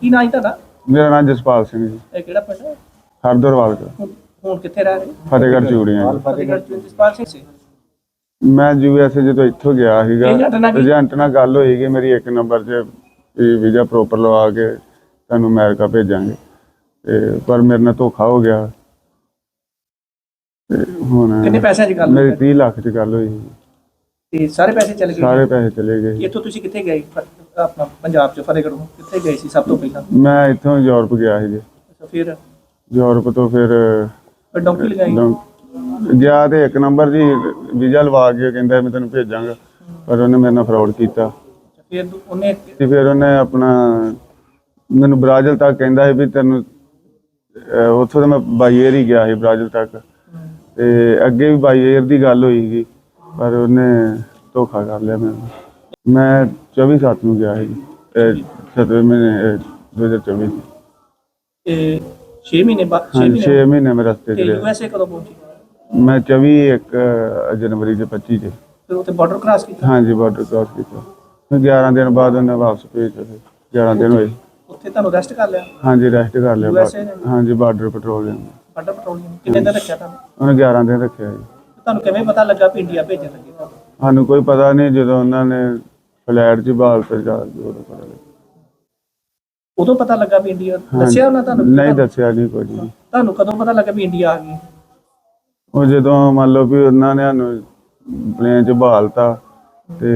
ਕੀ ਨਾਂ ਹੈ ਤੁਹਾਡਾ? ਮੇਰਾ ਨਾਮ ਜਸਪਾਲ ਸਿੰਘ ਜੀ। ਇਹ ਕਿਹੜਾ ਪਿੰਡ ਹੈ? ਹਰਦਰਵਾਲ ਤੋਂ ਹੁਣ ਹੁਣ ਕਿੱਥੇ ਰਹਿ ਰਹੇ ਫਤਿਹਗੜ੍ਹ ਚੂੜੀਆਂ ਜੀ। ਫਤਿਹਗੜ੍ਹ ਚ ਜਸਪਾਲ ਸਿੰਘ ਸੀ ਮੈਂ ਯੂਐਸਏ ਜਦੋਂ ਇੱਥੋਂ ਗਿਆ ਸੀਗਾ ਏਜੰਟ ਨਾਲ ਕੀ- ਏਜੰਟ ਨਾਲ ਗੱਲ ਹੋਈ ਕਿ ਮੇਰੀ ਇੱਕ ਨੰਬਰ 'ਚ ਵੀਜ਼ਾ ਪ੍ਰੋਪਰ ਲਵਾ ਕੇ ਤੁਹਾਨੂੰ ਅਮਰੀਕਾ ਭੇਜਾਂਗੇ। ਤੇ ਪਰ ਮੇਰੇ ਨਾਲ ਧੋਖਾ ਹੋ ਗਿਆ। ਤੇ ਹੁਣ ਕਿੰਨੇ ਪੈਸਿਆਂ ਦੀ ਗੱਲ ਮੇਰੀ ਹੋਈ? 30 ਲੱਖ 'ਚ ਗੱਲ ਹੋਈ। ਸੀ। ਤੇ ਸਾਰੇ ਪੈਸੇ ਚਲੇ ਗਏ? ਸਾਰੇ ਪੈਸੇ ਚਲੇ ਗਏ। ਇੱਥੋਂ ਤੁਸੀਂ ਕਿੱਥੇ ਗਏ? ਫ- ਆਪਣਾ ਪੰਜਾਬ ਚ ਫਤਿਹਗੜ੍ਹ ਕਿੱਥੇ ਗਏ ਸੀ ਸਭ ਤੋਂ ਪਹਿਲਾਂ? ਮੈਂ ਇੱਥੋਂ ਯੂਰਪ ਗਿਆ ਸੀ ਜੀ ਅੱਛਾ ਫਿਰ? ਯੂਰਪ ਤੋਂ ਫਿਰ ਫਿਰ ਡੌਂਕੀ ਲਗਾਈ? ਗਿਆ ਤੇ ਇੱਕ ਨੰਬਰ ਜੀ ਵੀਜ਼ਾ ਲਵਾ ਕੇ ਕਹਿੰਦਾ ਮੈਂ ਤੈਨੂੰ ਭੇਜਾਂਗਾ ਪਰ ਉਹਨੇ ਮੇਰੇ ਨਾਲ ਫਰਾਡ ਕੀਤਾ। ਫਿਰ ਦੂ- ਉਹਨੇ ਤੇ ਫਿਰ ਉਹਨੇ ਆਪਣਾ ਮੈਨੂੰ ਬ੍ਰਾਜ਼ਿਲ ਤੱਕ ਕਹਿੰਦਾ ਸੀ ਵੀ ਤੈਨੂੰ ਅਹ ਉੱਥੋਂ ਤਾਂ ਮੈਂ ਬਾਈ ਏਅਰ ਹੀ ਗਿਆ ਸੀ ਬ੍ਰਾਜ਼ਿਲ ਤੱਕ। ਤੇ ਅੱਗੇ ਵੀ ਬਾਈ ਏਅਰ ਦੀ ਗੱਲ ਹੋਈ ਸੀ ਪਰ ਉਹਨੇ ਧੋਖਾ ਕਰ ਲਿਆ ਮੈਨੂੰ ਮੈਂ 24 ਸੱਤ ਨੂੰ ਗਿਆ ਸੀ 7ਵੇਂ ਮਹੀਨੇ ਅਹ 2024 ਚ। ਇਹ 6 ਮਹੀਨੇ ਬਾਅਦ 6 ਹਾਂ ਮਹੀਨੇ 6 ਮਹੀਨੇ ਮੈਂ ਰਸਤੇ ਤੇ ਚ ਰਿਹਾ। ਯੂਐਸਏ ਕਦੋਂ ਪਹੁੰਚੀ? ਮੈਂ 24 ਇੱਕ ਜਨਵਰੀ ਦੇ 25 ਚ ਫਿਰ ਉੱਥੇ ਬਾਰਡਰ ਕ੍ਰਾਸ ਕੀਤਾ? ਹਾਂਜੀ ਬਾਰਡਰ ਕ੍ਰਾਸ ਕੀਤਾ। ਫਿਰ 11 ਦਿਨ ਬਾਅਦ ਉਹਨੇ ਵਾਪਸ ਭੇਜਿਆ ਫਿਰ 11 ਦਿਨ ਹੋਏ। ਉੱਥੇ ਤੁਹਾਨੂੰ ਰੈਸਟ ਕਰ ਲਿਆ? ਹਾਂਜੀ ਰੈਸਟ ਕਰ ਲਿਆ। ਬਾ- USA ਨੇ? ਹਾਂਜੀ ਬਾਰਡਰ ਪੈਟਰੋਲਿੰਗ ਬਾਰਡਰ ਪੈਟਰੋਲਿੰਗ ਕਿੰਨੇ ਦਿਨ ਰੱਖਿਆ ਤੁਹਾਨੂੰ? ਉਹਨੇ 11 ਦਿਨ ਰੱਖਿਆ ਜੀ। ਤੁਹਾਨੂੰ ਕਿਵੇਂ ਪਤਾ ਲੱਗਾ ਵੀ ਇੰਡੀਆ ਭੇਜਣ ਲੱਗੇ ਤੁਹਾਨੂੰ? ਸਾਨੂੰ ਕੋਈ ਪਤਾ ਨਹੀਂ ਜਦੋਂ ਉਹਨਾਂ ਨੇ ਫਲੈਟ 'ਚ ਬਾਲ ਤੇ ਜਾ ਕੇ ਉਦੋਂ ਪਤਾ ਲੱਗਾ ਉਦੋਂ ਪਤਾ ਲੱਗਾ ਵੀ ਇੰਡੀਆ ਦੱਸਿਆ ਉਹਨਾਂ ਤੁਹਾਨੂੰ ਨਹੀਂ ਦੱਸਿਆ ਨਹੀਂ ਕੁਝ ਵੀ। ਤੁਹਾਨੂੰ ਕਦੋਂ ਪਤਾ ਲੱਗਾ ਵੀ ਇੰਡੀਆ ਆ ਗਈ ਉਹ ਜਦੋਂ ਮੰਨ ਲਓ ਵੀ ਉਹਨਾਂ ਨੇ ਸਾਨੂੰ ਪਲੇਨ 'ਚ ਬਹਾਲਤਾ ਤੇ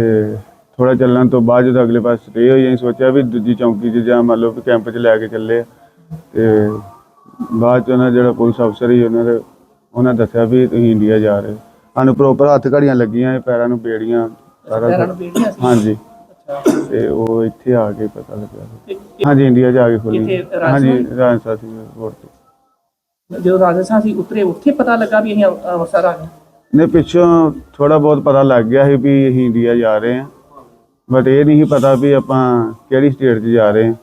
ਥੋੜਾ ਚੱਲਣ ਤੋਂ ਬਾਅਦ ਜਦੋਂ ਅਗਲੇ ਪਾਸੇ ਸਟੇ ਹੋਈ ਅਸੀਂ ਸੋਚਿਆ ਵੀ ਦੂਜੀ ਚੌਂਕੀ 'ਚ ਜਾਂ ਮੰਨ ਲਓ ਵੀ ਕੈਂਪ 'ਚ ਲੈ ਕੇ ਚੱਲੇ ਆ। ਤੇ ਬਾਅਦ 'ਚ ਉਹਨਾਂ ਜਿਹੜਾ ਪੁਲਿਸ ਅਫਸਰ ਸੀ ਉਹਨਾਂ ਦੇ ਉਹਨਾਂ ਦੱਸਿਆ ਵੀ ਤੁਸੀਂ ਇੰਡੀਆ ਜਾ ਰਹੇ ਹੋ। ਸਾਨੂੰ ਪ੍ਰੋਪਰ ਹੱਥ ਘੜੀਆਂ ਲੱਗੀਆਂ ਪੈਰਾਂ ਨੂੰ ਬੇੜੀਆਂ ਸਾਰਾ ਪੈਰਾਂ ਕੁਛ। ਨੂੰ ਬੇੜੀਆਂ ਸੀ ਹਾਂਜੀ। ਅੱਛਾ। ਤੇ ਉਹ ਇੱਥੇ ਆ ਕੇ ਪਤਾ ਲੱਗਾ ਤੇ ਹਾਂਜੀ ਇੰਡੀਆ ਜਾ ਕੇ ਖੋਲੀ। ਰਾਜਸਥਾਨ? ਹਾਂਜੀ ਰਾਜਸਥਾਨ ਸੀ ਰੋਡ ਤੇ। ਜਦੋਂ ਰਾਜਸਥਾਨ ਸੀ ਉਤਰੇ ਉੱਥੇ ਪਤਾ ਲੱਗਾ ਵੀ ਅਸੀਂ ਅੰਮ੍ਰਿਤਸਰ ਆ ਗਏ। ਨੇ ਪਿੱਛੋਂ ਥੋੜਾ ਬਹੁਤ ਪਤਾ ਲੱਗ ਗਿਆ ਸੀ ਵੀ ਅਸੀਂ ਇੰਡੀਆ ਜਾ ਰਹੇ ਹਾਂ। ਬਟ ਇਹ ਨਹੀਂ ਸੀ ਪਤਾ ਵੀ ਆਪਾਂ ਕਿਹੜੀ ਸਟੇਟ 'ਚ ਜਾ ਰਹੇ ਹਾਂ।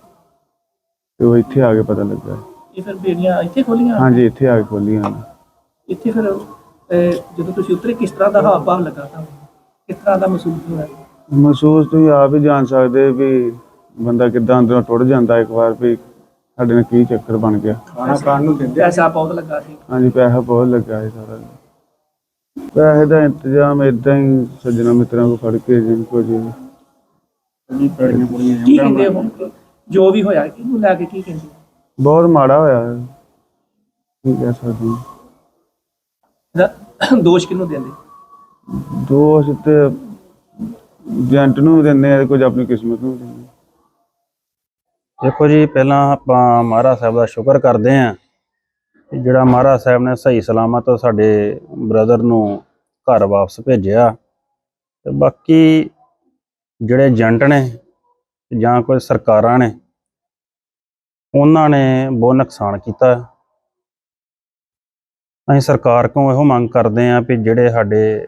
ਤੇ ਉਹ ਇੱਥੇ ਆ ਕੇ ਪਤਾ ਲੱਗਾ। ਇਹ ਫਿਰ ਬੇੜੀਆਂ ਇੱਥੇ ਖੋਲੀਆਂ? ਹਾਂਜੀ ਇੱਥੇ ਆ ਕੇ ਖੋਲੀਆਂ। ਇੱਥੇ ਫਿਰ ਅਹ, ਜਦੋਂ ਤੁਸੀਂ ਉਤਰੇ ਕਿਸ ਤਰ੍ਹਾਂ ਦਾ ਹਾਵ ਭਾਵ ਲੱਗਾ ਤੁਹਾਨੂੰ? ਕਿਸ ਤਰ੍ਹਾਂ ਦਾ ਮਹਿਸੂਸ ਹੋਇਆ? ਮਹਿਸੂਸ ਤੁਸੀਂ ਆਪ ਹੀ ਜਾਣ ਸਕਦੇ ਵੀ ਬੰਦਾ ਕਿੱਦਾਂ ਅੰਦਰੋਂ ਟੁੱਟ ਜਾਂਦਾ ਇੱਕ ਵਾਰ ਵੀ ਸਾਡੇ ਨਾਲ ਕੀ ਚੱਕਰ ਬਣ ਗਿਆ। ਖਾਣਾ ਖਾਣ ਨੂੰ ਦਿੰਦੇ? ਪੈਸਾ ਬਹੁਤ ਲੱਗਾ ਸੀ। ਹਾਂਜੀ ਪੈਸਾ ਬਹੁਤ ਲੱਗਾ ਹੈ ਸਾਰਾ। ਪੈਸੇ ਦਾ ਇੰਤਜ਼ਾਮ ਇਦਾਂ ਹੀ ਸੱਜਣਾ ਮਿੱਤਰਾਂ ਕੋ ਫੜ ਕੇ ਜਿੰਨ ਕੋ ਜੀ ਕੀ ਕਹਿੰਦੇ ਹੁਣ? ਜੋ ਵੀ ਹੋਇਆ ਕਿਹਨੂੰ ਲੈ ਕੇ ਕੀ ਕਹਿੰਦੇ? ਬਹੁਤ ਮਾੜਾ ਹੋਇਆ। ਹੈ। ਕੀ ਕਹਿ ਸਕਦੇ ਹਾਂ। ਇਹਦਾ ਦੋਸ਼ ਕਿਹਨੂੰ ਦਿੰਦੇ? ਦੋਸ਼ ਤੇ ਏਜੰਟ ਨੂੰ ਵੀ ਦਿੰਦੇ ਆ ਕੁਝ ਆਪਣੀ ਕਿਸਮਤ ਨੂੰ ਵੀ ਦਿੰਦੇ ਆ। ਦੇਖੋ ਜੀ, ਪਹਿਲਾਂ ਆਪਾਂ ਮਹਾਰਾਜ ਸਾਹਿਬ ਦਾ ਸ਼ੁਕਰ ਕਰਦੇ ਆਂ ਕਿ ਜਿਹੜਾ ਮਹਾਰਾਜ ਸਾਹਿਬ ਨੇ ਸਹੀ ਸਲਾਮਤ ਸਾਡੇ ਬ੍ਰਦਰ ਨੂੰ ਘਰ ਵਾਪਸ ਭੇਜਿਆ ਤੇ ਬਾਕੀ ਜਿਹੜੇ ਏਜੰਟ ਨੇ ਜਾਂ ਕੋਈ ਸਰਕਾਰਾਂ ਨੇ, ਉਹਨਾਂ ਨੇ ਬਹੁਤ ਨੁਕਸਾਨ ਕੀਤਾ ਅਸੀਂ ਸਰਕਾਰ ਕੋਲੋਂ ਇਹੋ ਮੰਗ ਕਰਦੇ ਆਂ ਵੀ ਜਿਹੜੇ ਸਾਡੇ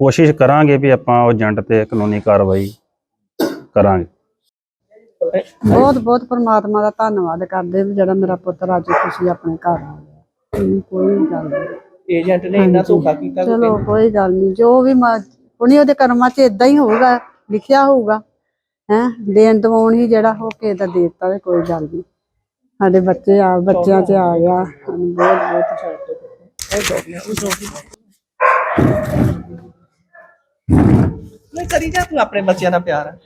ਕੋਸ਼ਿਸ਼ ਕਰਾਂਗੇ ਵੀ ਆਪਾਂ ਉਹ ਏਜੰਟ ਤੇ ਕਾਨੂੰਨੀ ਕਾਰਵਾਈ ਕਰਾਂਗੇ। ਬਹੁਤ ਬਹੁਤ ਪਰਮਾਤਮਾ ਦਾ ਧੰਨਵਾਦ ਕਰਦੇ ਵੀ ਜਿਹੜਾ ਮੇਰਾ ਪੁੱਤਰ ਅੱਜ ਖੁਸ਼ੀ ਆਪਣੇ ਘਰ ਆ ਗਿਆ। ਇਹਨੂੰ ਕੋਈ ਗੱਲ ਨਹੀਂ। ਏਜੰਟ ਨੇ ਇੰਨਾ ਧੋਖਾ ਕੀਤਾ ਚਲੋ ਕੋਈ ਗੱਲ ਨਹੀਂ। ਜੋ ਵੀ ਉਹਨੇ ਉਹਦੇ ਕਰਮਾਂ 'ਚ ਇਦਾਂ ਹੀ ਹੋਊਗਾ ਲਿਖਿਆ ਹੋਊਗਾ ਹੈ? ਦੇਣ ਦਵਾਉਣ ਹੀ ਜਿਹੜਾ ਹੋ ਕੇ ਤਾਂ ਦੇ ਦਿੱਤਾ ਤੇ ਕੋਈ ਗੱਲ ਨਹੀਂ। ਸਾਡੇ ਬੱਚੇ ਆ ਬੱਚਿਆਂ 'ਚ ਆ ਗਿਆ। ਬਹੁਤ ਬਹੁਤ। ਨਹੀਂ ਕਰੀ ਜਾ ਤੂੰ ਆਪਣੇ ਬੱਚਿਆਂ ਦਾ ਪਿਆਰ। ਹੈ